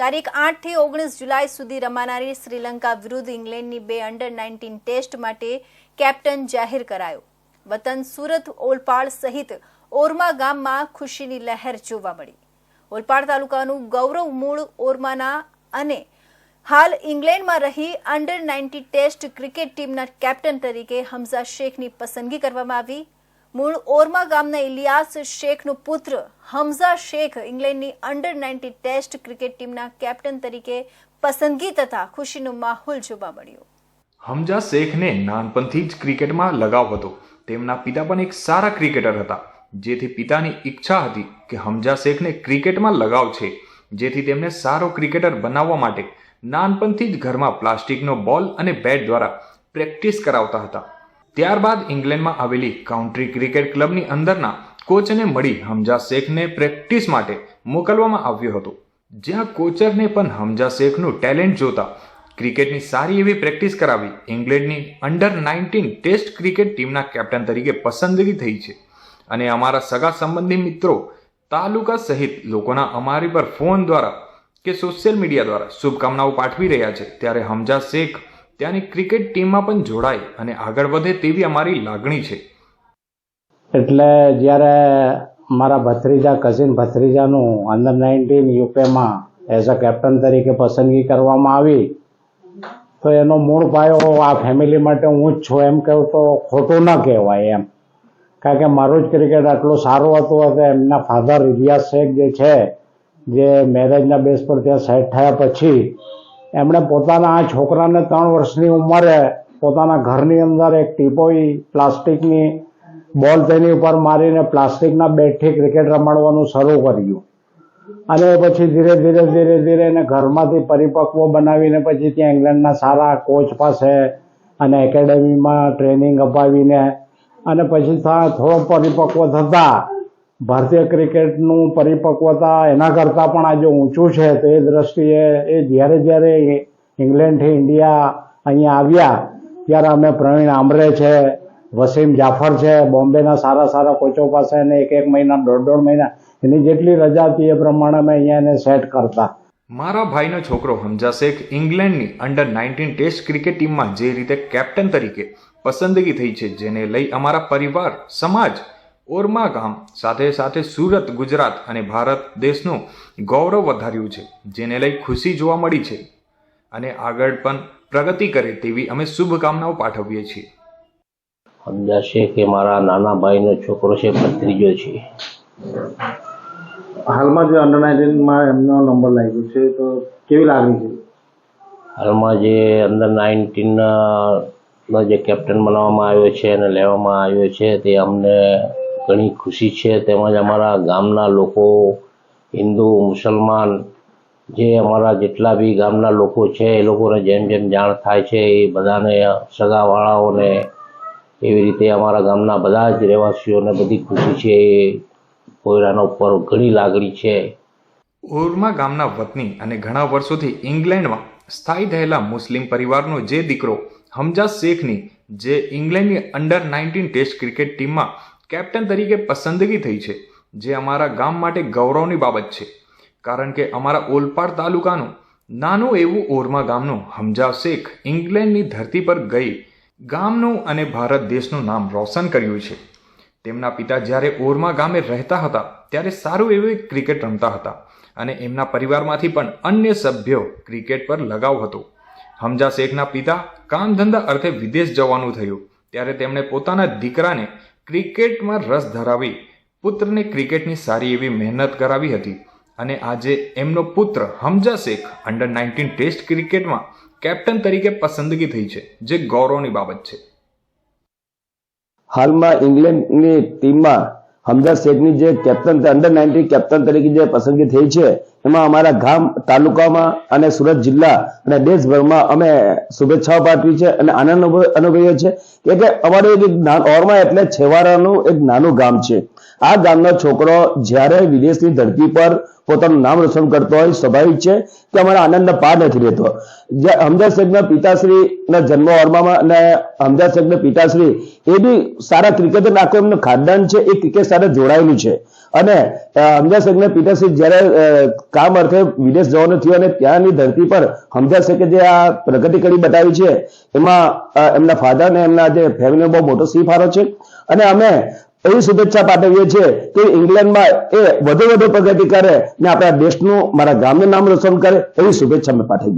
તારીખ આઠથી ઓગણીસ જુલાઈ સુધી રમાનારી શ્રીલંકા વિરુદ્ધ ઇંગ્લેન્ડની બે અંડર નાઇન્ટીન ટેસ્ટ માટે કેપ્ટન જાહેર કરાયો. વતન સુરત ઓલપાડ સહિત ઓરમા ગામમાં ખુશીની લહેર જોવા મળી. ઓલપાડ તાલુકાનું ગૌરવ મૂળ ઓરમાના અને હાલ ઇંગ્લેન્ડમાં રહી અંડર નાઇન્ટી ટેસ્ટ ક્રિકેટ ટીમના કેપ્ટન તરીકે હમઝા શેખની પસંદગી કરવામાં આવી. મૂળ ઓરમા ગામના ઇલિયાસ શેખનો પુત્ર હમઝા શેખ ઇંગ્લેન્ડની અંડર નાઇન્ટી ટેસ્ટ ક્રિકેટ ટીમના કેપ્ટન તરીકે પસંદગી તથા ખુશીનો માહોલ જોવા મળ્યો. હમઝા શેખને નાનપણથી જ ક્રિકેટમાં લગાવ હતો. તેમના પિતા પણ એક સારા ક્રિકેટર હતા. જેથી પિતાની ઈચ્છા હતી કે હમઝા શેખને ક્રિકેટમાં લગાવ છે. જેથી તેમને સારો ક્રિકેટર બનાવવા માટે નાનપણથી જ ઘરમાં પ્લાસ્ટિકનો બોલ અને બેટ દ્વારા પ્રેક્ટિસ કરાવતા હતા. ત્યારબાદ ઇંગ્લેન્ડમાં આવેલી કાઉન્ટ્રી ક્રિકેટ ક્લબની અંદરના કોચને મળી હમજા શેખને પ્રેક્ટિસ માટે મોકલવામાં આવ્યો હતો. જ્યાં કોચરને પણ હમજા શેખનું ટેલેન્ટ જોતા ક્રિકેટની સારી એવી પ્રેક્ટિસ કરાવી ઇંગ્લેન્ડની અંડર નાઇન્ટીન ટેસ્ટ ક્રિકેટ ટીમના કેપ્ટન તરીકે પસંદગી થઈ છે. અને અમારા સગા સંબંધી મિત્રો તાલુકા સહિત લોકોના અમારી પર ફોન દ્વારા કે સોશિયલ મીડિયા દ્વારા શુભકામનાઓ પાઠવી રહ્યા છે. ત્યારે હમજા શેખ ત્યાંની ક્રિકેટ ટીમમાં પણ જોડાય અને આગળ વધે તેવી અમારી લાગણી છે. એટલે જ્યારે મારા ભત્રીજા કઝિન ભત્રીજાનું અંડર નાઇન્ટીન યુકેમાં એઝ અ કેપ્ટન તરીકે પસંદગી કરવામાં આવી, તો એનો મૂળ પાયો આ ફેમિલી માટે હું જ છું. એમ કહું તો ખોટું ન કહેવાય એમ. કારણ કે મારું જ ક્રિકેટ આટલું સારું હતું એટલે એમના ફાધર ઇતિહાસ શેખ જે છે, જે મેરેજના બેઝ પર ત્યાં સેટ થયા પછી એમણે પોતાના આ છોકરાને ત્રણ વર્ષની ઉંમરે પોતાના ઘરની અંદર એક ટીપોઈ પ્લાસ્ટિકની બોલ તેની ઉપર મારીને પ્લાસ્ટિકના બેટથી ક્રિકેટ રમાડવાનું શરૂ કર્યું. અને પછી ધીરે ધીરે ધીરે ધીરે એને ઘરમાંથી પરિપક્વ બનાવીને પછી ત્યાં ઇંગ્લેન્ડના સારા કોચ પાસે અને એકેડેમીમાં ટ્રેનિંગ અપાવીને અને પછી થોડો પરિપક્વ થતા ભારતીય ક્રિકેટનું પરિપક્વતા એના કરતાં પણ આજે ઊંચું છે. તો એ દ્રષ્ટિએ એ જ્યારે જ્યારે ઇંગ્લેન્ડથી ઇન્ડિયા અહીંયા આવ્યા, ત્યારે અમે પ્રવીણ આમરે છે, વસીમ જાફર છે, બોમ્બેના સારા સારા કોચો પાસે એને એક એક મહિના, દોઢ દોઢ મહિના એની જેટલી રજા હતી એ પ્રમાણે અમે અહીંયા એને સેટ કરતા. મારા ભાઈનો છોકરો હમજા શેખ ઇંગ્લેન્ડની અંડર નાઇન્ટીન ટેસ્ટ ક્રિકેટ ટીમમાં જે રીતે કેપ્ટન તરીકે પસંદગી થઈ છે, જેને લઈ અમારા પરિવાર, સમાજ ઓરમા ગામ. સાથે સાથે સુરત ગુજરાત અને ભારત દેશનું ગૌરવ વધાર્યું છે જેને લઈ ખુશી જોવા મળી છે. અને આગળ પણ પ્રગતિ કરે તેવી અમે શુભકામનાઓ પાઠવીએ છીએ. હમજા કે મારા નાના ભાઈનો છોકરો છે ભત્રીજો છે. હાલમાં જે અંડર નાઇન્ટીનમાં એમનો નંબર લાગ્યો છે તો કેવી લાગણી છે? હાલમાં જે અંડર નાઇન્ટીનનો જે કેપ્ટન બનાવવામાં આવ્યો છે અને લેવામાં આવ્યો છે તે અમને ઘણી ખુશી છે. તેમજ અમારા ગામના લોકો, હિન્દુ, મુસલમાન, જે અમારા જેટલા બી ગામના લોકો છે, એ લોકોને જેમ જેમ જાણ થાય છે, એ બધાને સગાવાળાઓને એવી રીતે અમારા ગામના બધા જ રહેવાસીઓને બધી ખુશી છે. એ કોયરાના ઉપર ઘણી લાગણી છે. ઓરમા ગામના વતની અને ઘણા વર્ષોથી ઇંગ્લેન્ડમાં સ્થાયી થયેલા મુસ્લિમ પરિવારનો જે દીકરો હમજા શેખની, જે ઇંગ્લેન્ડની અંડર નાઇન્ટીન ટેસ્ટ ક્રિકેટ ટીમમાં કેપ્ટન તરીકે પસંદગી થઈ છે, જે અમારા ગામ માટે ગૌરવની બાબત છે. કારણ કે અમારા ઓલપાડ તાલુકાનું નાનું એવું ઓરમા ગામનું હમજા શેખ ઇંગ્લેન્ડની ધરતી પર ગઈ ગામનું અને ભારત દેશનું નામ રોશન કર્યું છે. તેમના પિતા જ્યારે ઓરમા ગામે રહેતા હતા, ત્યારે સારું એવું ક્રિકેટ રમતા હતા અને એમના પરિવારમાંથી પણ અન્ય સભ્યો ક્રિકેટ પર લગાવ હતો. હમજા શેખના પિતા કામ ધંધા અર્થે વિદેશ જવાનું થયું, ત્યારે તેમણે પોતાના દીકરાને ક્રિકેટમાં રસ ધરાવી પુત્રને ક્રિકેટની સારી એવી મહેનત કરાવી હતી અને આજે એમનો પુત્ર Hamza Sheikh under nineteen test ક્રિકેટમાં કેપ્ટન તરીકે પસંદગી થઈ છે, જે ગૌરવની બાબત છે. હાલમાં ઇંગ્લેન્ડની ટીમમાં હમજા શેખની જે કેપ્ટન અંડર નાઇન્ટીન કેપ્ટન તરીકે જે પસંદગી થઈ છે એમાં અમારા ગામ, તાલુકામાં અને સુરત જિલ્લા અને દેશભરમાં અમે શુભેચ્છાઓ પાઠવી છે અને આનંદ અનુભ- અનુભવીએ છીએ. કે અમારું એક ઓરમાં એટલે છેવાડાનું એક નાનું ગામ છે. આ ગામનો છોકરો જ્યારે વિદેશની ધરતી પર પોતાનું નામ રોશન કરતો હોય સ્વાભાવિક છે કે અમારા આનંદનો પાર નથી રહેતો. જે હમદર્દ શેખના પિતાશ્રીના જન્મ ઓરમામાં અને અમદાવાદ શેખના પિતાશ્રી એ બી સારા ક્રિકેટર આખું એમનું ખાનદાન છે એ ક્રિકેટ સાથે જોડાયેલું છે. અને અ, હમદર્દ શેખના પિતાશ્રી જ્યારે કામ અર્થે વિદેશ જવાનું થયું અને ત્યાંની ધરતી પર હમદર્દ શેખે જે આ પ્રગતિ કરી બતાવી છે એમાં એમના ફાધર ને એમના જે ફેમિલીનો બહુ મોટો સી ફાળો છે. અને અમે એવી શુભેચ્છા પાઠવીએ છીએ કે ઇંગ્લેન્ડમાં એ વધુ વધુ પ્રગતિ કરે ને આપણા દેશનું, મારા ગામનું નામ રોશન કરે એવી શુભેચ્છા અમે પાઠવીએ